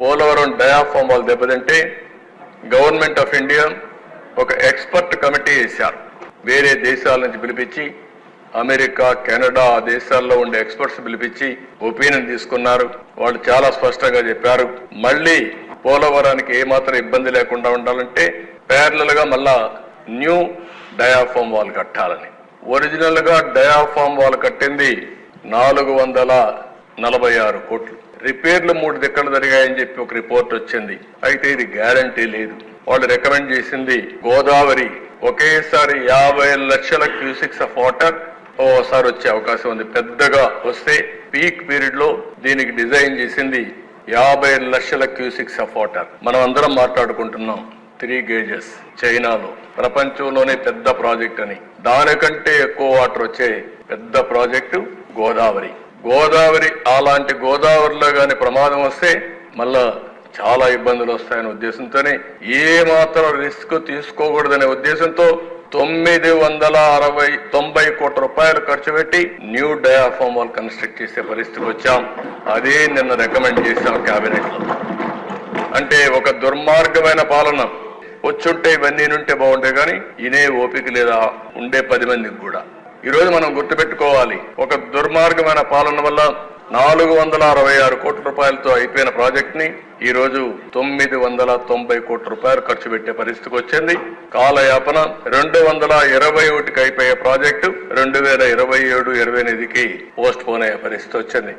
Polavaram diaphragm వాళ్ళు దెబ్బతింటే government of India ఒక ఎక్స్పర్ట్ కమిటీ వేశారు. వేరే దేశాల నుంచి పిలిపించి అమెరికా కెనడా ఆ దేశాల్లో ఉండే ఎక్స్పర్ట్స్ పిలిపించి ఒపీనియన్ తీసుకున్నారు. వాళ్ళు చాలా స్పష్టంగా చెప్పారు. మళ్ళీ పోలవరానికి ఏమాత్రం ఇబ్బంది లేకుండా ఉండాలంటే ప్యారలల్గా మళ్ళా న్యూ డయాఫామ్ వాల్ కట్టాలని. ఒరిజినల్గా డయాఫామ్ వాల్ కట్టింది నాలుగు వందల నలభై ఆరు కోట్లు. రిపేర్లు మూడు దిక్కలు జరిగాయని చెప్పి ఒక రిపోర్ట్ వచ్చింది. అయితే ఇది గ్యారంటీ లేదు. వాళ్ళు రికమెండ్ చేసింది గోదావరి. ఒకేసారి యాభై లక్షల క్యూసిక్స్ ఆఫ్ వాటర్ ఓసారి వచ్చే అవకాశం ఉంది. పెద్దగా వస్తే పీక్ పీరియడ్లో దీనికి డిజైన్ చేసింది యాభై లక్షల క్యూసిక్స్ ఆఫ్ వాటర్. మనం అందరం మాట్లాడుకుంటున్నాం త్రీ గేజెస్ చైనాలో. ప్రపంచంలోనే పెద్ద ప్రాజెక్ట్ అని. దానికంటే ఎక్కువ వాటర్ వచ్చే పెద్ద ప్రాజెక్టు గోదావరి. గోదావరి అలాంటి గోదావరిలో కానీ ప్రమాదం వస్తే మళ్ళా చాలా ఇబ్బందులు వస్తాయనే ఉద్దేశంతోనే ఏ మాత్రం రిస్క్ తీసుకోకూడదనే ఉద్దేశంతో తొమ్మిది వందల అరవై తొంభై కోట్ల రూపాయలు ఖర్చు పెట్టి న్యూ డయాఫామ్ వాల్ కన్స్ట్రక్ట్ చేసే పరిస్థితికి వచ్చాం. అదే నిన్న రికమెండ్ చేశాం క్యాబినెట్లో అంటే ఒక దుర్మార్గమైన పాలన. వచ్చుంటే ఇవన్నీ ఉంటే బాగుంటాయి కానీ ఇనే ఓపిక లేదా ఉండే పది మందికి కూడా. ఈ రోజు మనం గుర్తుపెట్టుకోవాలి. ఒక దుర్మార్గమైన పాలన వల్ల నాలుగు వందల అరవై ఆరు కోట్ల రూపాయలతో అయిపోయిన ప్రాజెక్ట్ని ఈ రోజు తొమ్మిది వందల తొంభై కోట్ల రూపాయలు ఖర్చు పెట్టే పరిస్థితికి వచ్చింది. కాలయాపన రెండు వందల ఇరవై ఒకటికి అయిపోయే ప్రాజెక్టు రెండు వేల ఇరవై ఏడు ఇరవై ఎనిమిదికి పోస్ట్ పోన్ అయ్యే పరిస్థితి వచ్చింది.